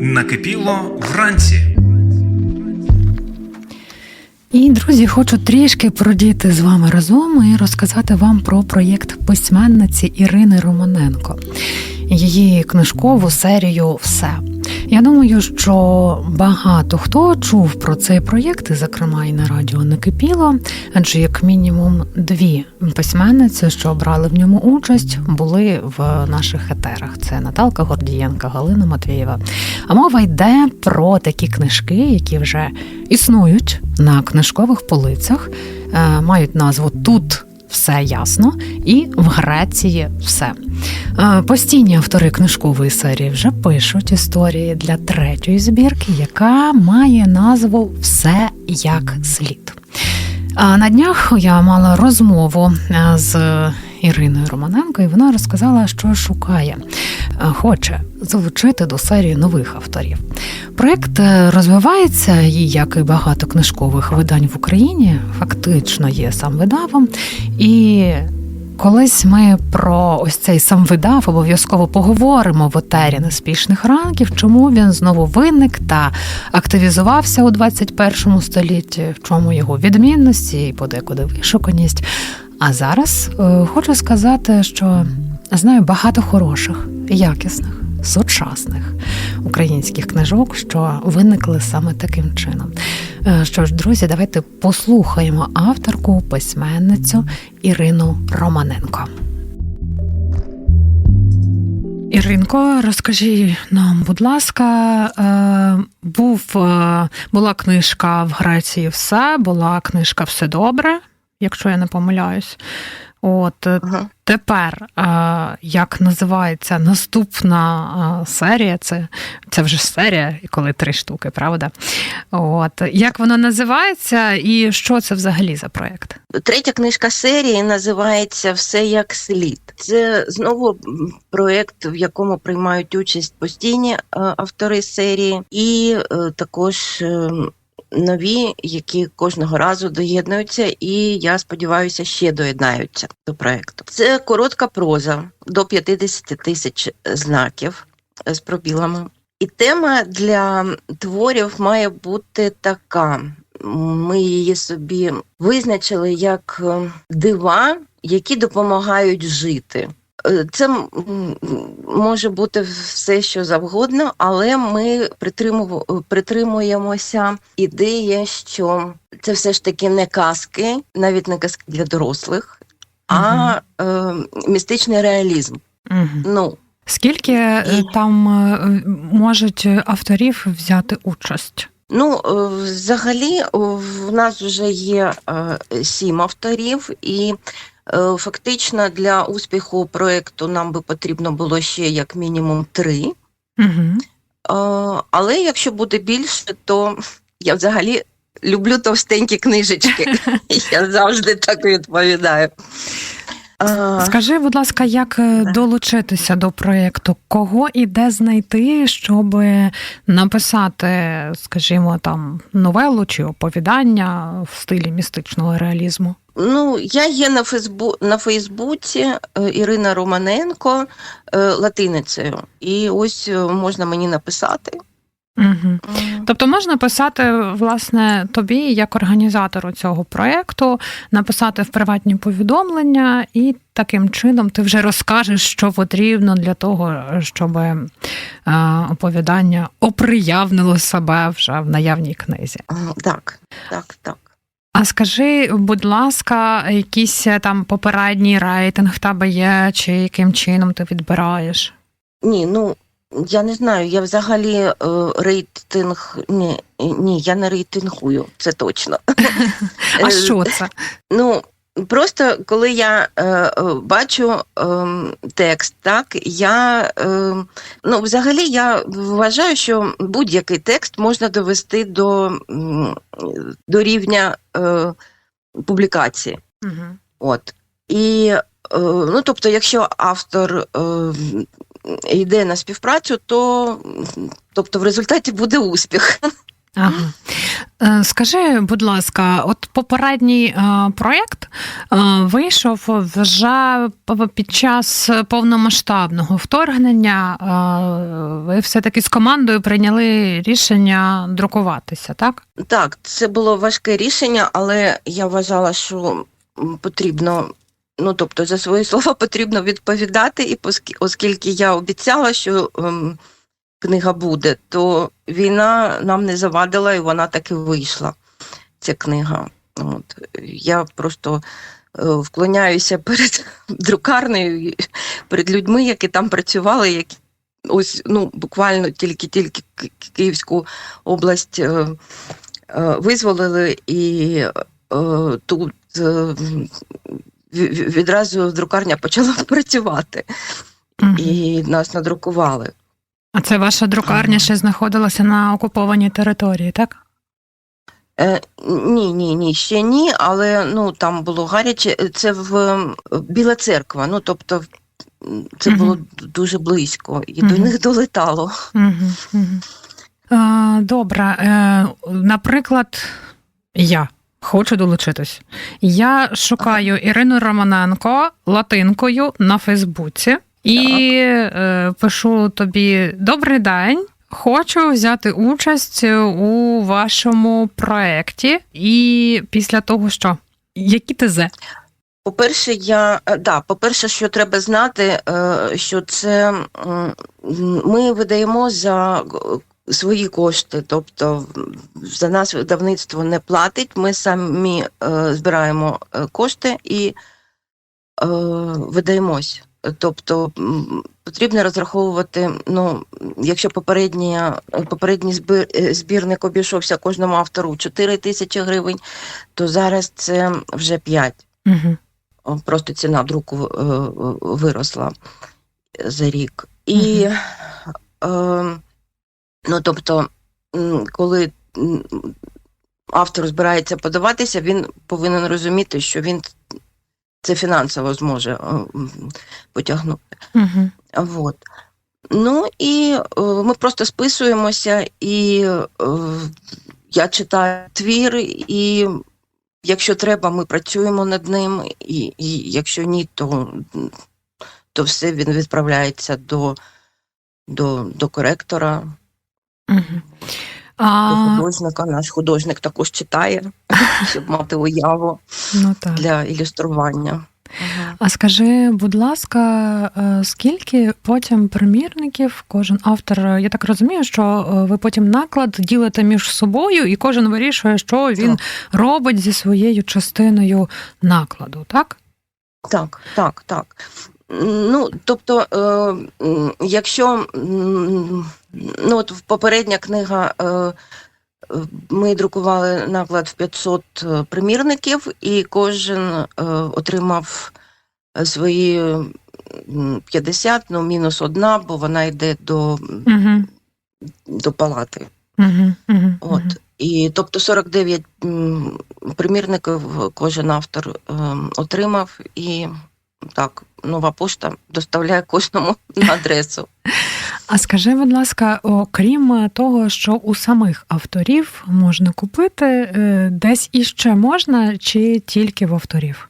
Накипіло вранці. І, друзі, хочу трішки продіти з вами разом і розказати вам про проєкт письменниці Ірини Романенко, її книжкову серію Все. Я думаю, що багато хто чув про цей проєкт, зокрема, і на радіо не кипіло, адже як мінімум дві письменниці, що брали в ньому участь, були в наших етерах. Це Наталка Гордієнка, Галина Матвієва. А мова йде про такі книжки, які вже існують на книжкових полицях, е, мають назву Тут все ясно і в Греції все. Е, Постійні автори книжкової серії вже пишуть історії для третьої збірки, яка має назву Все як слід. На днях я мала розмову е, з Іриною Романенко, і вона розказала, що шукає, хоче залучити до серії нових авторів. Проект е, розвивається, і як і багато книжкових видань в Україні, фактично є сам видавом. І колись ми про ось цей сам видав обов'язково поговоримо в етері неспішних ранків, чому він знову виник та активізувався у 21 столітті, в чому його відмінності і подекуди вишуканість. А зараз е, хочу сказати, що знаю багато хороших, якісних, сучасних українських книжок, що виникли саме таким чином. Е, Що ж, друзі, давайте послухаємо авторку, письменницю Ірину Романенко. Іринко, розкажи нам, будь ласка, е, був, е, була книжка в Греції все, була книжка Все добре, якщо я не помиляюсь. От Ага. Тепер, е, як називається наступна е, серія, це, це вже серія, коли три штуки, правда? От як воно називається, і що це взагалі за проєкт? Третя книжка серії називається Все як слід. Це знову проект, в якому приймають участь постійні е, автори серії, і також нові, які кожного разу доєднуються, і я сподіваюся, ще доєднаються до проекту. Це коротка проза до 50 тисяч знаків з пробілами. І тема для творів має бути така. Ми її собі визначили як дива, які допомагають жити. Це може бути все, що завгодно, але ми притримуємося ідеї, що це все ж таки не казки, навіть не казки для дорослих, а е, містичний реалізм. Угу. Ну, Скільки е, І- там е, можуть авторів взяти участь? Ну, е, взагалі, в нас вже є сім авторів, і фактично для успіху проекту нам би потрібно було ще як мінімум три. Угу. Е, Але якщо буде більше, то я взагалі люблю товстенькі книжечки. Я завжди так відповідаю. Е, Скажи, будь ласка, як е, долучитися до проєкту? Кого і де знайти, щоб написати, скажімо, там новелу чи оповідання в стилі містичного реалізму? Ну, я є на Фейсбу на Фейсбуці е, Ірина Романенко е, латиницею. І ось е, можна мені написати. Угу. Тобто можна писати власне тобі, як організатору цього проєкту, написати в приватні повідомлення, і таким чином ти вже розкажеш, що потрібно для того, щоб оповідання оприявнило себе вже в наявній книзі. Так, так, так. А скажи, будь ласка, якийсь е, там попередній рейтинг в тебе є, чи яким чином ти відбираєш? Ні, ну я не знаю, я взагалі е, рейтинг. Ні, ні, я не рейтингую, це точно. А що це? Ну, просто коли я е, е, бачу е, текст, так, я е, ну, взагалі я вважаю, що будь-який текст можна довести до, до рівня е, публікації. Угу. От. І е, ну, тобто, якщо автор е, йде на співпрацю, то тобто в результаті буде успіх. Ага. Е, Скажи, будь ласка, от попередній е, проєкт е, вийшов вже під час повномасштабного вторгнення. Ви все-таки з командою прийняли рішення друкуватися, так? Так, це було важке рішення, але я вважала, що потрібно. Ну, тобто, за свої слова потрібно відповідати, і оскільки я обіцяла, що ем, книга буде, то війна нам не завадила, і вона таки вийшла. Ця книга. От. Я просто е, вклоняюся перед друкарнею, перед людьми, які там працювали, які ось ну, буквально тільки-тільки Київську область е, е, визволили, і е, тут е, ві- ві- відразу друкарня почала працювати, Мгм. і нас надрукували. А це ваша друкарня ще знаходилася на окупованій території, так? Е, ні, ні, ні, ще ні, але ну там було гаряче. Це в е, Біла церква. Ну тобто це було дуже близько, і до них долетало. Угу, угу. Е, добре. Е, наприклад, я хочу долучитись. Я шукаю Ірину Романенко латинкою на Фейсбуці і е, пишу тобі: Добрий день. Хочу взяти участь у вашому проєкті. І після того, що які тези? По-перше, я е, да, по-перше, що треба знати, е, що це ми видаємо за е, свої кошти, тобто за нас видавництво не платить. Ми самі збираємо кошти і видаємось. Тобто потрібно розраховувати. Ну, якщо попередній, попередній збір, е, збірник обійшовся кожному автору 4 тисячі гривень, то зараз це вже 5 Угу. Просто ціна друку е, виросла за рік. І е, ну, тобто, коли автор збирається подаватися, він повинен розуміти, що він це фінансово зможе е, потягнути. Угу. Вот. Ну і е, ми просто списуємося, і е, я читаю твір, і якщо треба, ми працюємо над ним, і, і якщо ні, то, то все він відправляється до, до, до коректора, Угу. До А, художника. Наш художник також читає, щоб мати уяву ну так. для ілюстрування. А скажи, будь ласка, е, скільки потім примірників кожен автор? е, Я так розумію, що е, ви потім наклад ділите між собою, і кожен вирішує, що він робить зі своєю частиною накладу, так? Так, так, так. Ну, тобто, е, якщо ну, от попередня книга, е, е, ми друкували наклад в 500 примірників, і кожен е, отримав е, свої 50, ну, мінус одна, бо вона йде до, Угу. до палати. Угу. Угу. От. І тобто 49 примірників кожен автор ем, отримав, і так, нова пошта доставляє кожному на адресу. А скажи, будь ласка, окрім того, що у самих авторів можна купити, е, десь іще можна, чи тільки в авторів?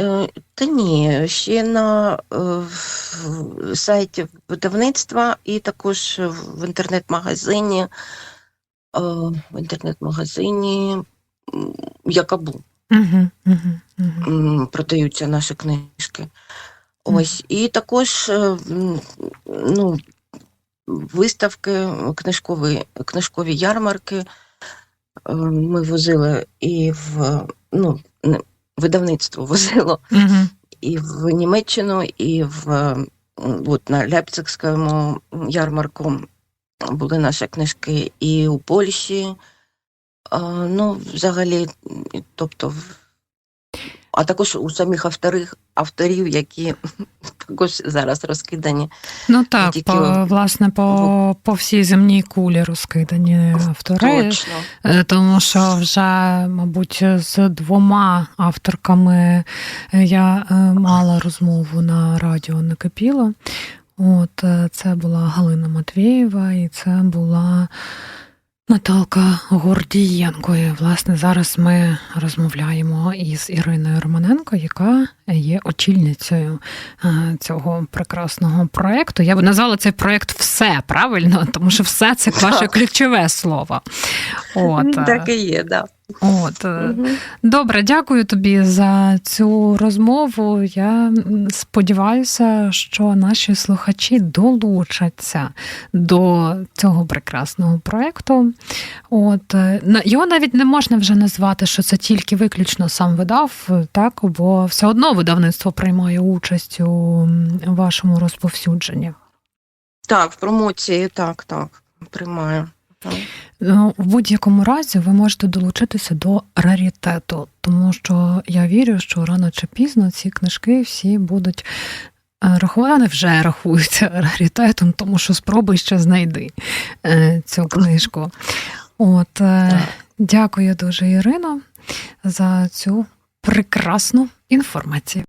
Е, Та ні, ще на е, сайті видавництва і також в інтернет-магазині, е, в інтернет-магазині Якабу. Угу. Угу. Угу. продаються наші книжки. Ось, і також е, ну, виставки, книжкові, книжкові ярмарки е, ми возили і в ну, видавництво возило Угу. і в Німеччину, і в от на Ляпцигському ярмарку були наші книжки, і у Польщі. Ну, взагалі, тобто, а також у самих авторів, авторів, які також зараз розкидані. Ну так, тільки по, власне, по, по всій земній кулі розкидані автори. Точно. Е, Тому що вже, мабуть, з двома авторками е, я е, мала розмову на радіо Накипіло. От це була Галина Матвєєва, і це була Наталка Гордієнко. І, власне, зараз ми розмовляємо із Іриною Романенко, яка є очільницею е, цього прекрасного проекту. Я б назвала цей проект все правильно, тому що все це ваше ключове слово. От, е, Так і є, да. От. Мгм. Добре, дякую тобі за цю розмову. Я сподіваюся, що наші слухачі долучаться до цього прекрасного проєкту. От е, його навіть не можна вже назвати, що це тільки виключно сам видав, так бо все одно видавництво приймає участь у вашому розповсюдженні. Так, в промоції, так, так, приймаю. Ну, в будь-якому разі ви можете долучитися до раритету, тому що я вірю, що рано чи пізно ці книжки всі будуть е, рахувати, вже рахуються раритетом, тому що спробуй ще знайди е, цю книжку. От, е, Так. дякую дуже, Ірино, за цю прекрасну інформацію.